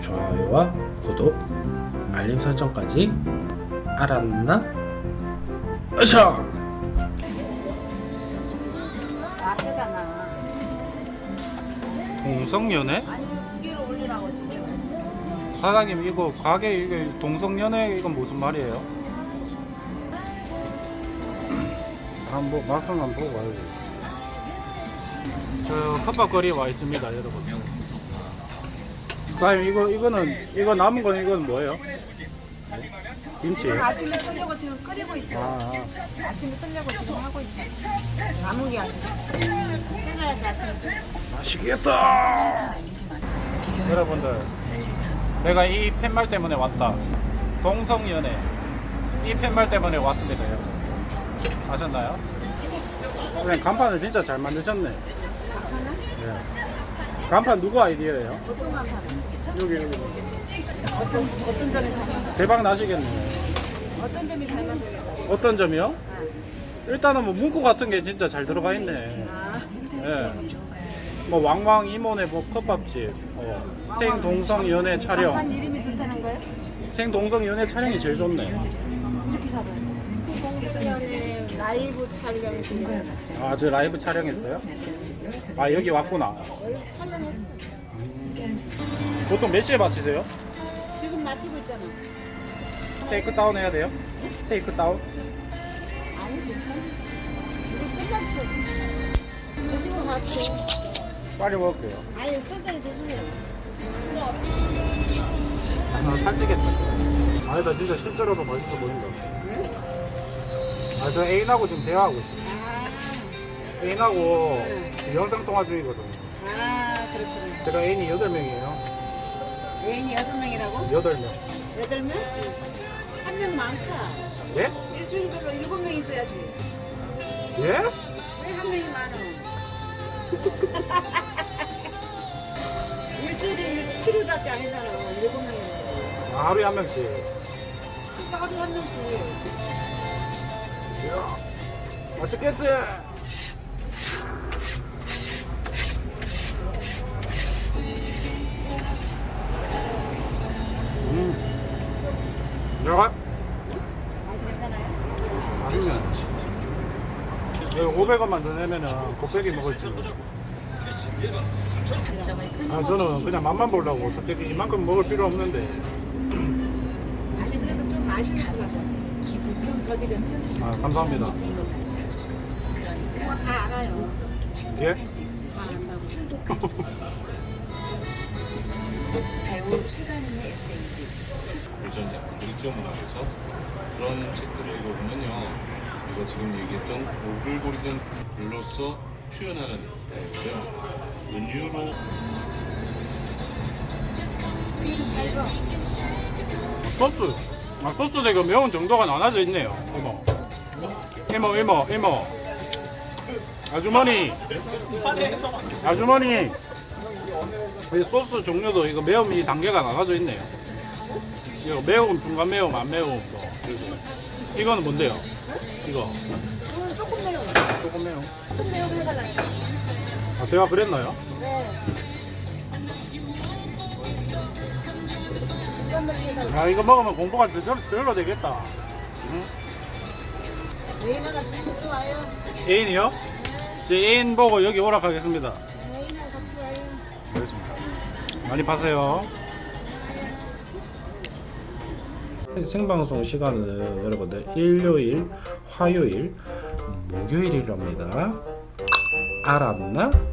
좋아요와 구독, 알림 설정까지 알았나? 으쌰! 동성연애? 사장님 이거 가게 이게 동성연애 이건 무슨 말이에요? 한번 맛을 한번 보고 와야지. 저 컵밥거리에 와 있습니다, 여러분. 사장님 이거 이거는 이거 남은 건 이건 뭐예요? 김치. 아침에 쓰려고 지금 끓이고 있어. 아, 아침에 쓰려고 지금 하고 있어. 게 아니라. 해놔야지 아침에. 맛있겠다. 여러분들, 내가 이 팻말 때문에 왔다. 동성연애. 이 팻말 때문에 왔습니다, 여러분. 아셨나요? 그냥 간판을 진짜 잘 만드셨네. 예. 간판 누구 아이디어예요? 어떤 간판? 여기, 여기. 어떤 어떤 점에서? 대박 나시겠네. 어떤 점이 잘 맞으실까? 어떤 점이요? 일단은 뭐 문구 같은 게 진짜 잘 들어가 있네. 아, 예. 뭐 왕왕 이모네 뭐 컵밥집, 어, 생동성 연애 촬영. 간판 이름이 좋다는 거예요? 생동성 연애 촬영이 제일 좋네. 이렇게 잡아요. 공수연의 라이브 촬영 중에 아, 저 라이브 촬영했어요? 아, 여기 왔구나. 여기 촬영했어. 보통 몇 시에 마치세요? 지금 마치고 있잖아. 테이크 다운 해야 돼요? 테이크 다운? 아니 괜찮아. 이거 끝났어. 드시고 갔어. 빨리 먹을게요. 아니 천천히 드세요. 아, 살찌겠다. 아니다, 진짜 실제로도 맛있어 보인다. 아, 저 애인하고 지금 대화하고 있어요. 아, 애인하고 영상 통화 중이거든요. 아 그렇구나. 제가 애인이 8명이에요. 애인이 여섯 명이라고? 8명. 여덟 명? 한 명 많다. 예? 일주일별로 일곱 명 있어야지. 예? 왜 한 명이 많아? 일주일에 7일밖에 아니잖아. 일곱 명이면. 아, 하루에 한 명씩. 그러니까 하루에 한 명씩. 맛있겠지? 음. 내가 맛이 괜찮아요? 아니면 여기 500원만 더 내면은 곱빼기 먹을 수 있어. 아 저는 그냥 맛만 보려고 곱빼기 이만큼 먹을 필요 없는데 아니 그래도 좀 맛있는 것 같 아. 아 감사합니다. 그거 다 알아요. 예? 다 안다고. 배우 최강희의 에세이집 유전자 그리점 문학에서 그런 책들을 읽어보면요 이거 지금 얘기했던 오글거리던 글로써 표현하는 거고요 은유로 소스. 아 소스 되게 매운 정도가 나눠져 있네요. 이모. 이모 이모 이모. 아주머니. 아주머니. 이 소스 종류도 이거 매움이 단계가 나눠져 있네요. 이거 매움, 중간 매움, 안 매움 뭐. 그리고 이거는 뭔데요? 이거 그건 조금 매워. 조금 매움. 조금 매운 해달라요. 아 제가 그랬나요? 아 이거 먹으면 공부가 덜, 덜로 되겠다. 좋아요. 애인이요? 제 애인 보고 여기 같이 와요. 알겠습니다. 많이 파세요. 생방송 시간은 여러분들 일요일, 화요일, 목요일이랍니다. 알았나?